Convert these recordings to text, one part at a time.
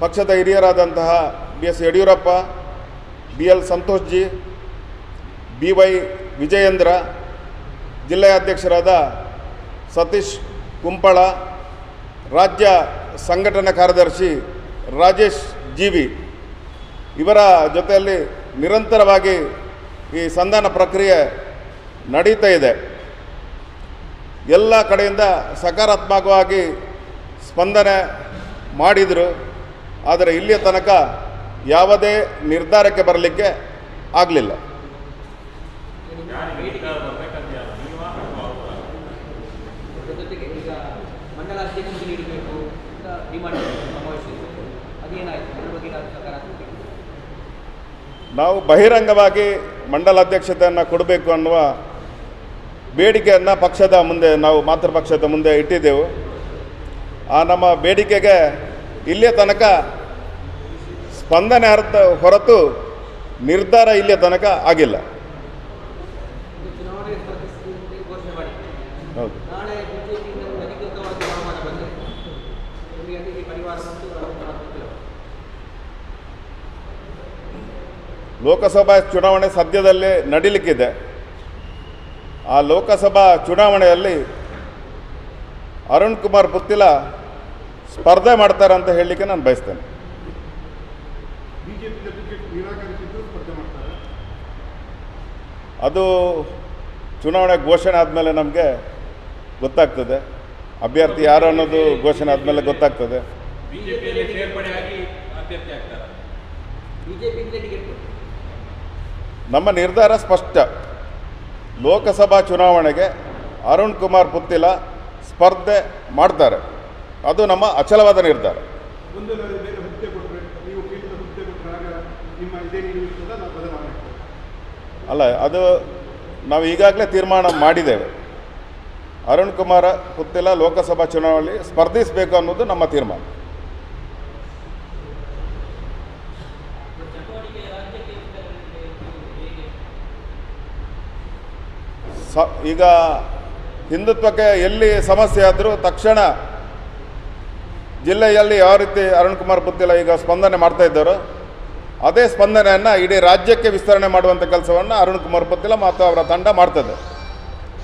ಪಕ್ಷದ ಹಿರಿಯರಾದಂತಹ B S Yediyurappa, B L Santosh ji B Y Vijayendra ಜಿಲ್ಲೆಯ ಅಧ್ಯಕ್ಷರಾದ ಸತೀಶ್ ಕುಂಪಳ, ರಾಜ್ಯ ಸಂಘಟನಾ ಕಾರ್ಯದರ್ಶಿ ರಾಜೇಶ್ ಜಿ ವಿ ಇವರ ಜೊತೆಯಲ್ಲಿ ನಿರಂತರವಾಗಿ ಈ ಸಂಧಾನ ಪ್ರಕ್ರಿಯೆ ನಡೀತಾ ಇದೆ. ಎಲ್ಲ ಕಡೆಯಿಂದ ಸಕಾರಾತ್ಮಕವಾಗಿ ಸ್ಪಂದನೆ ಮಾಡಿದರು. ಆದರೆ ಇಲ್ಲಿಯ ತನಕ ಯಾವುದೇ ನಿರ್ಧಾರಕ್ಕೆ ಬರಲಿಕ್ಕೆ ಆಗಲಿಲ್ಲ. ನಾವು ಬಹಿರಂಗವಾಗಿ ಮಂಡಲ ಅಧ್ಯಕ್ಷತೆಯನ್ನು ಕೊಡಬೇಕು ಅನ್ನುವ ಬೇಡಿಕೆಯನ್ನು ಪಕ್ಷದ ಮುಂದೆ ನಾವು ಮಾತೃಪಕ್ಷದ ಮುಂದೆ ಇಟ್ಟಿದ್ದೆವು. ಆ ನಮ್ಮ ಬೇಡಿಕೆಗೆ ಇಲ್ಲಿಯ ತನಕ ಸ್ಪಂದನೆ ಅರ್ಥ ಹೊರತು ನಿರ್ಧಾರ ಇಲ್ಲೇ ತನಕ ಆಗಿಲ್ಲ ಹೌದು. ಲೋಕಸಭಾ ಚುನಾವಣೆ ಸದ್ಯದಲ್ಲೇ ನಡೀಲಿಕ್ಕಿದೆ ಆ ಲೋಕಸಭಾ ಚುನಾವಣೆಯಲ್ಲಿ ಅರುಣ್ ಕುಮಾರ್ ಪುತ್ತಿಲ ಸ್ಪರ್ಧೆ ಮಾಡ್ತಾರೆ ಅಂತ ಹೇಳಲಿಕ್ಕೆ ನಾನು ಬಯಸ್ತೇನೆ. ಬಿಜೆಪಿಯಿಂದ ಟಿಕೆಟ್ ನಿರಾಕರಿಸಿದ್ದು ಸ್ಪರ್ಧೆ ಮಾಡ್ತಾರೆ. ಅದು ಚುನಾವಣೆ ಘೋಷಣೆ ಆದಮೇಲೆ ನಮಗೆ ಗೊತ್ತಾಗ್ತದೆ. ಅಭ್ಯರ್ಥಿ ಯಾರು ಅನ್ನೋದು ಘೋಷಣೆ ಆದಮೇಲೆ ಗೊತ್ತಾಗ್ತದೆ. ನಮ್ಮ ನಿರ್ಧಾರ ಸ್ಪಷ್ಟ. ಲೋಕಸಭಾ ಚುನಾವಣೆಗೆ ಅರುಣ್ ಕುಮಾರ್ ಪುತ್ತಿಲ ಸ್ಪರ್ಧೆ ಮಾಡ್ತಾರೆ. ಅದು ನಮ್ಮ ಅಚಲವಾದ ನಿರ್ಧಾರ. ಅಲ್ಲ ಅದು ನಾವು ಈಗಾಗಲೇ ತೀರ್ಮಾನ ಮಾಡಿದ್ದೇವೆ. ಅರುಣ್ ಕುಮಾರ ಪುತ್ತಿಲ ಲೋಕಸಭಾ ಚುನಾವಣೆಯಲ್ಲಿ ಸ್ಪರ್ಧಿಸಬೇಕು ಅನ್ನೋದು ನಮ್ಮ ತೀರ್ಮಾನ. ಸ ಈಗ ಹಿಂದುತ್ವಕ್ಕೆ ಎಲ್ಲಿ ಸಮಸ್ಯೆ ಆದರೂ ತಕ್ಷಣ ಜಿಲ್ಲೆಯಲ್ಲಿ ಯಾವ ರೀತಿ ಅರುಣ್ ಕುಮಾರ್ ಪುತ್ತಿಲ ಈಗ ಸ್ಪಂದನೆ ಮಾಡ್ತಾ ಇದ್ದಾರೋ, ಅದೇ ಸ್ಪಂದನೆಯನ್ನು ಇಡೀ ರಾಜ್ಯಕ್ಕೆ ವಿಸ್ತರಣೆ ಮಾಡುವಂಥ ಕೆಲಸವನ್ನು ಅರುಣ್ ಕುಮಾರ್ ಪುತ್ತಿಲ ಮತ್ತು ಅವರ ತಂಡ ಮಾಡ್ತದೆ.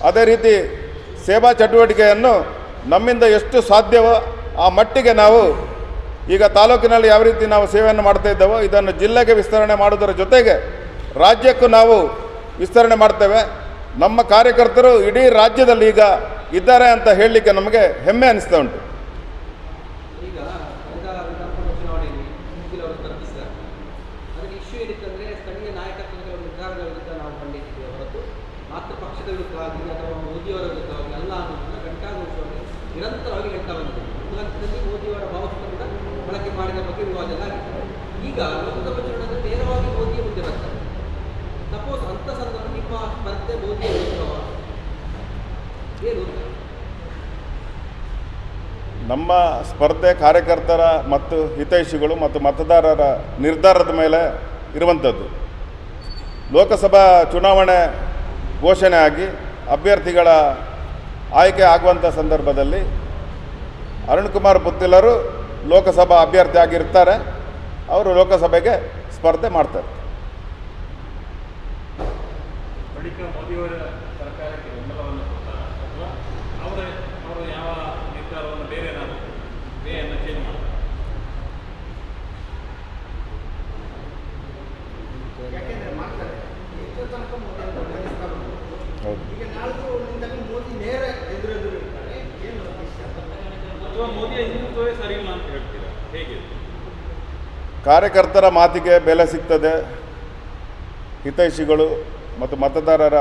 ಅದೇ ರೀತಿ ಸೇವಾ ಚಟುವಟಿಕೆಯನ್ನು ನಮ್ಮಿಂದ ಎಷ್ಟು ಸಾಧ್ಯವೋ ಆ ಮಟ್ಟಿಗೆ ನಾವು ಈಗ ತಾಲೂಕಿನಲ್ಲಿ ಯಾವ ರೀತಿ ನಾವು ಸೇವೆಯನ್ನು ಮಾಡ್ತಾ ಇದ್ದೇವೋ, ಇದನ್ನು ಜಿಲ್ಲೆಗೆ ವಿಸ್ತರಣೆ ಮಾಡುವುದರ ಜೊತೆಗೆ ರಾಜ್ಯಕ್ಕೂ ನಾವು ವಿಸ್ತರಣೆ ಮಾಡ್ತೇವೆ. ನಮ್ಮ ಕಾರ್ಯಕರ್ತರು ಇಡೀ ರಾಜ್ಯದಲ್ಲಿ ಈಗ ಇದ್ದಾರೆ ಅಂತ ಹೇಳಲಿಕ್ಕೆ ನಮಗೆ ಹೆಮ್ಮೆ ಅನಿಸ್ತಾ ಉಂಟು. ಮಾತ್ರ ವಿರುದ್ಧ ಆಗಲಿ ಅಥವಾ ಮೋದಿಯವರ ಆಗಲಿ ಅಲ್ಲ ಅನ್ನೋದನ್ನು ಘಂಟಾಘೋಷವಾಗಿ ನಿರಂತರವಾಗಿ ಹೇಳ್ತಾ ಬಂದಿದೆ ಒಂದು ಹಂತದಲ್ಲಿ ಮೋದಿಯವರ ಭಾವಚಿತ್ರ ಕೂಡ ಬಳಕೆ ಮಾಡಿದ ಬಗ್ಗೆ ವಿವಾದ ಎಲ್ಲ ಈಗ ಲೋಕಸಭಾ ಚುನಾವಣೆ ನೇರವಾಗಿ ಮೋದಿಯ ಮುಂದೆ ಬರ್ತಾರೆ. ಸಪೋಸ್ ಅಂತ ಸಂದರ್ಭ ನಿಮ್ಮ ಸ್ಪರ್ಧೆ ಮೋದಿಯ ಏನು ನಮ್ಮ ಸ್ಪರ್ಧೆ ಕಾರ್ಯಕರ್ತರ ಮತ್ತು ಹಿತೈಷಿಗಳು ಮತ್ತು ಮತದಾರರ ನಿರ್ಧಾರದ ಮೇಲೆ ಇರುವಂಥದ್ದು. ಲೋಕಸಭಾ ಚುನಾವಣೆ ಘೋಷಣೆ ಆಗಿ ಅಭ್ಯರ್ಥಿಗಳ ಆಯ್ಕೆ ಆಗುವಂಥ ಸಂದರ್ಭದಲ್ಲಿ ಅರುಣ್ ಕುಮಾರ್ ಪುತ್ತಿಲರು ಲೋಕಸಭಾ ಅಭ್ಯರ್ಥಿಯಾಗಿರ್ತಾರೆ ಅವರು ಲೋಕಸಭೆಗೆ ಸ್ಪರ್ಧೆ ಮಾಡ್ತಾರೆ ಬಳಿಕ ಮೋದಿಯವರ ಸರ್ಕಾರಕ್ಕೆ ಬೆಂಬಲವನ್ನು ಕೊಡ್ತಾರ ಅಥವಾ ಅವರ ಅವರು ಯಾವ ನಿರ್ಧಾರವನ್ನು ಬೇರೆ ಏನಾದರೂ ವೇಯನ್ನು ಚೇಂಜ್ ಮಾಡ್ತಾರೆ ಯಾಕೆಂದ್ರೆ ಮಾಡ್ತಾರೆ ಇಷ್ಟು ತನಕ ಮೋದಿ ಅವರು ನಡೆಸ್ತಾ ಬಂದ್ರು. ಹೌದು ಈಗ ನಾಲ್ಕು ನಿಂದಲೂ ಮೋದಿ ನೇರ ಎದುರೆದುರು ಇರ್ತಾರೆ ಏನು ವಿಷಯ? ಅಥವಾ ಮೋದಿಯ ಹಿಂದುತ್ವವೇ ಸರಿ ಇಲ್ಲ ಅಂತ ಹೇಳ್ತೀರಾ ಹೇಗೆ ಕಾರ್ಯಕರ್ತರ ಮಾತಿಗೆ ಬೆಲೆ ಸಿಗ್ತದೆ. ಹಿತೈಷಿಗಳು ಮತ್ತು ಮತದಾರರ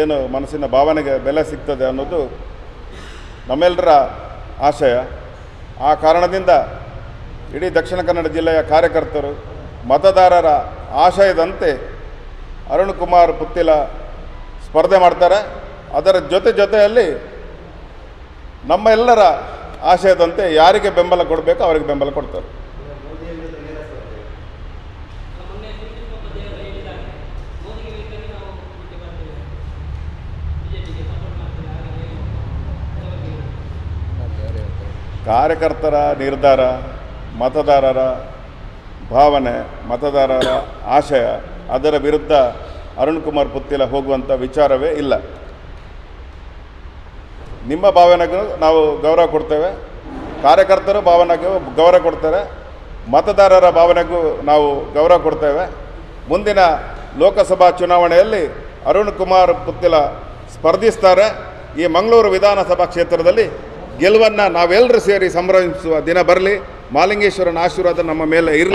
ಏನು ಮನಸ್ಸಿನ ಭಾವನೆಗೆ ಬೆಲೆ ಸಿಗ್ತದೆ ಅನ್ನೋದು ನಮ್ಮೆಲ್ಲರ ಆಶಯ. ಆ ಕಾರಣದಿಂದ ಇಡೀ ದಕ್ಷಿಣ ಕನ್ನಡ ಜಿಲ್ಲೆಯ ಕಾರ್ಯಕರ್ತರು, ಮತದಾರರ ಆಶಯದಂತೆ ಅರುಣ್ ಕುಮಾರ್ ಪುತ್ತಿಲ ಸ್ಪರ್ಧೆ ಮಾಡ್ತಾರೆ. ಅದರ ಜೊತೆ ಜೊತೆಯಲ್ಲಿ ನಮ್ಮ ಎಲ್ಲರ ಆಶಯದಂತೆ ಯಾರಿಗೆ ಬೆಂಬಲ ಕೊಡಬೇಕು ಅವರಿಗೆ ಬೆಂಬಲ ಕೊಡ್ತಾರೆ. ಕಾರ್ಯಕರ್ತರ ನಿರ್ಧಾರ, ಮತದಾರರ ಭಾವನೆ, ಮತದಾರರ ಆಶಯ, ಅದರ ವಿರುದ್ಧ ಅರುಣ್ ಕುಮಾರ್ ಪುತ್ತಿಲ ಹೋಗುವಂಥ ವಿಚಾರವೇ ಇಲ್ಲ. ನಿಮ್ಮ ಭಾವನೆಗೂ ನಾವು ಗೌರವ ಕೊಡ್ತೇವೆ. ಕಾರ್ಯಕರ್ತರು ಭಾವನೆಗೂ ಗೌರವ ಕೊಡ್ತಾರೆ. ಮತದಾರರ ಭಾವನೆಗೂ ನಾವು ಗೌರವ ಕೊಡ್ತೇವೆ. ಮುಂದಿನ ಲೋಕಸಭಾ ಚುನಾವಣೆಯಲ್ಲಿ ಅರುಣ್ ಕುಮಾರ್ ಪುತ್ತಿಲ ಸ್ಪರ್ಧಿಸ್ತಾರೆ. ಈ ಮಂಗಳೂರು ವಿಧಾನಸಭಾ ಕ್ಷೇತ್ರದಲ್ಲಿ ಗೆಲುವನ್ನು ನಾವೆಲ್ಲರೂ ಸೇರಿ ಸಂಭ್ರಮಿಸುವ ದಿನ ಬರಲಿ. ಮಾಲಿಂಗೇಶ್ವರನ ಆಶೀರ್ವಾದ ನಮ್ಮ ಮೇಲೆ ಇರಲಿ.